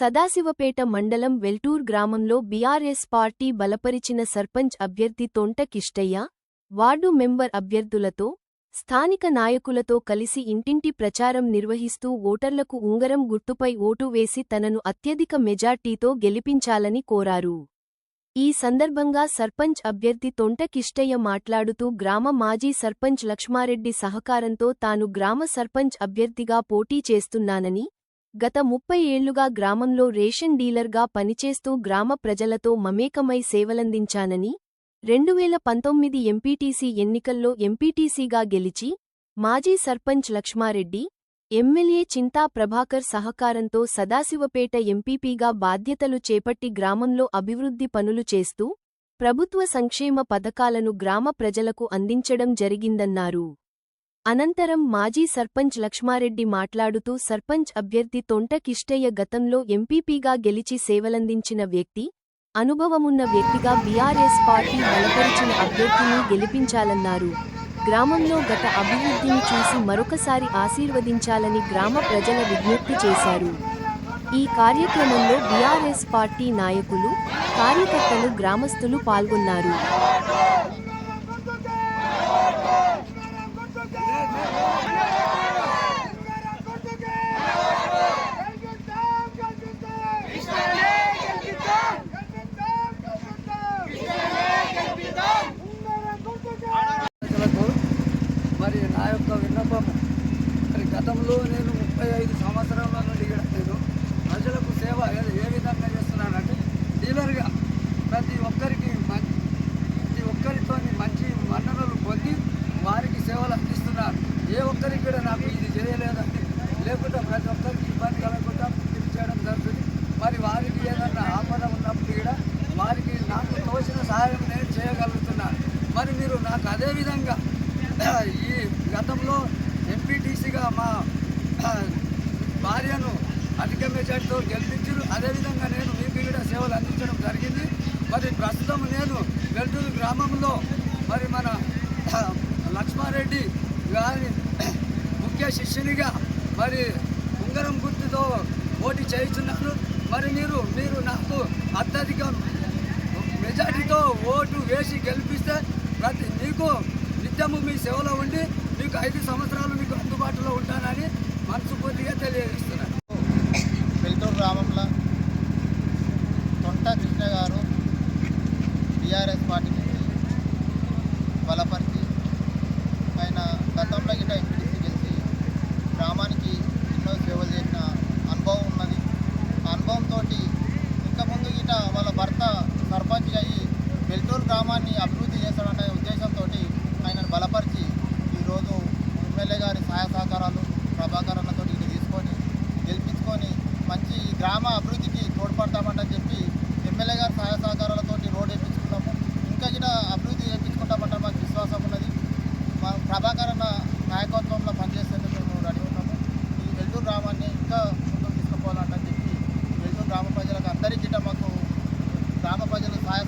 సదాశివపేట మండలం వెల్టూర్ గ్రామంలో BRS party బలపరిచిన సర్పంచ్ అభ్యర్థి తొంట కిష్టయ్య వార్డు మెంబర్ అభ్యర్థులతో స్థానిక నాయకులతో కలిసి ఇంటింటి ప్రచారం నిర్వహిస్తూ ఓటర్లకు ఉంగరం గుర్తుపై ఓటు వేసి తనను అత్యధిక మెజార్టీతో గెలిపించాలని కోరారు. ఈ సందర్భంగా సర్పంచ్ అభ్యర్థి తొంట కిష్టయ్య మాట్లాడుతూ గ్రామ మాజీ సర్పంచ్ లక్ష్మారెడ్డి సహకారంతో తాను గ్రామ సర్పంచ్ అభ్యర్థిగా పోటీ చేస్తున్నానని గత ముప్పై ఏళ్ళుగా గ్రామంలో రేషన్ డీలర్గా పనిచేస్తూ గ్రామ ప్రజలతో మమేకమై సేవలందించానని రెండువేల పంతొమ్మిది ఎంపీటీసీ ఎన్నికల్లో ఎంపీటీసీగా గెలిచి మాజీ సర్పంచ్ లక్ష్మారెడ్డి ఎమ్మెల్యే చింతా ప్రభాకర్ సహకారంతో సదాశివపేట ఎంపీపీగా బాధ్యతలు చేపట్టి గ్రామంలో అభివృద్ధి పనులు చేస్తూ ప్రభుత్వ సంక్షేమ పథకాలను గ్రామ ప్రజలకు అందించడం జరిగిందన్నారు. అనంతరం మాజీ సర్పంచ్ లక్ష్మారెడ్డి మాట్లాడుతూ సర్పంచ్ అభ్యర్థి తొంట కిష్టయ్య గతంలో ఎంపీపీగా గెలిచి సేవలందించిన వ్యక్తి అనుభవమున్న వ్యక్తిగా బీఆర్ఎస్ పార్టీ బలపరిచిన అభ్యర్థిని గెలిపించాలన్నారు. గ్రామంలో గత అభివృద్ధిని చూసి మరొకసారి ఆశీర్వదించాలని గ్రామ ప్రజల విజ్ఞప్తి చేశారు. ఈ కార్యక్రమంలో బీఆర్ఎస్ పార్టీ నాయకులు కార్యకర్తలు గ్రామస్తులు పాల్గొన్నారు. మరి నా యొక్క విన్నపము మరి గతంలో నేను ముప్పై ఐదు సంవత్సరాల నుండి ఇక్కడ నేను ప్రజలకు సేవ ఏ- విధంగా చేస్తున్నానంటే డీలర్గా ప్రతి ఒక్కరికి మం- ప్రతి ఒక్కరితో మంచి మన్ననలు పొంది వారికి సేవలు అందిస్తున్నాను ఏ ఒక్కరికి కూడా నాకు ఇది చేయలేదండి. లేకుండా ప్రతి ఒక్కరికి ఇబ్బంది కలగకుండా ఇది చేయడం జరుగుతుంది. మరి వారికి ఏదన్నా ఆపద ఉన్నప్పుడు కూడా వారికి నాకు తోచిన సహాయం నేను చేయగలుగుతున్నాను. మరి మీరు నాకు అదే విధంగా గతంలో ఎంపీటీసీగా మా భార్యను అధిక మెజార్టీతో గెలిపించారు. అదేవిధంగా నేను మీకు కూడా సేవలు అందించడం జరిగింది. మరి ప్రస్తుతం నేను వెల్టూరు గ్రామంలో మరి మన లక్ష్మారెడ్డి గారి ముఖ్య శిష్యునిగా మరి ఉంగరం గుర్తుతో పోటీ చేయించున్నాను మరి మీరు మీరు నాకు అత్యధిక మెజార్టీతో ఓటు వేసి గెలిపిస్తే ప్రతి మీకు నిత్యము మీ సేవలో ఉండి మీకు ఐదు సంవత్సరాలు మీకు అందుబాటులో ఉంటానని మనస్ఫూర్తిగా తెలియజేస్తున్నాను వెల్టూరు గ్రామంలో తొంట కృష్ణ గారు టీఆర్ఎస్ పార్టీకి బలపరిచి ఆయన గతంలో గిట్ట ఎంపీటీసీ గెలిచి గ్రామానికి ఎన్నో సేవలు చేసిన అనుభవం ఉన్నది. ఆ అనుభవంతో ఇంతకుముందు గిట వాళ్ళ భర్త సర్పంచ్ అయ్యి వెల్టూరు గ్రామాన్ని అభివృద్ధి చేస్తాడనే ఉద్దేశంతో ఆయనను బలపరిచి ఈరోజు ఎమ్మెల్యే గారి సహాయ సహకారాలు ప్రభాకర్ అన్నతో తీసుకొని గెలిపించుకొని మంచి గ్రామ అభివృద్ధికి తోడ్పడతామని చెప్పి ఎమ్మెల్యే గారు సహాయ సహకారాలతో రోడ్ వేయించుకున్నాము ఇంకా గిట్ట అభివృద్ధి చేయించుకుంటామంటే మాకు విశ్వాసం ఉన్నది. మా ప్రభాకర్ అన్న నాయకత్వంలో పనిచేసేందుకు మేము రెడీ ఉన్నాము. ఈ వెల్లూరు గ్రామాన్ని ఇంకా ముందుకు తీసుకుపోవాలంటే చెప్పి వెల్లూరు గ్రామ ప్రజలకు అందరికీ మాకు గ్రామ ప్రజలు సహాయ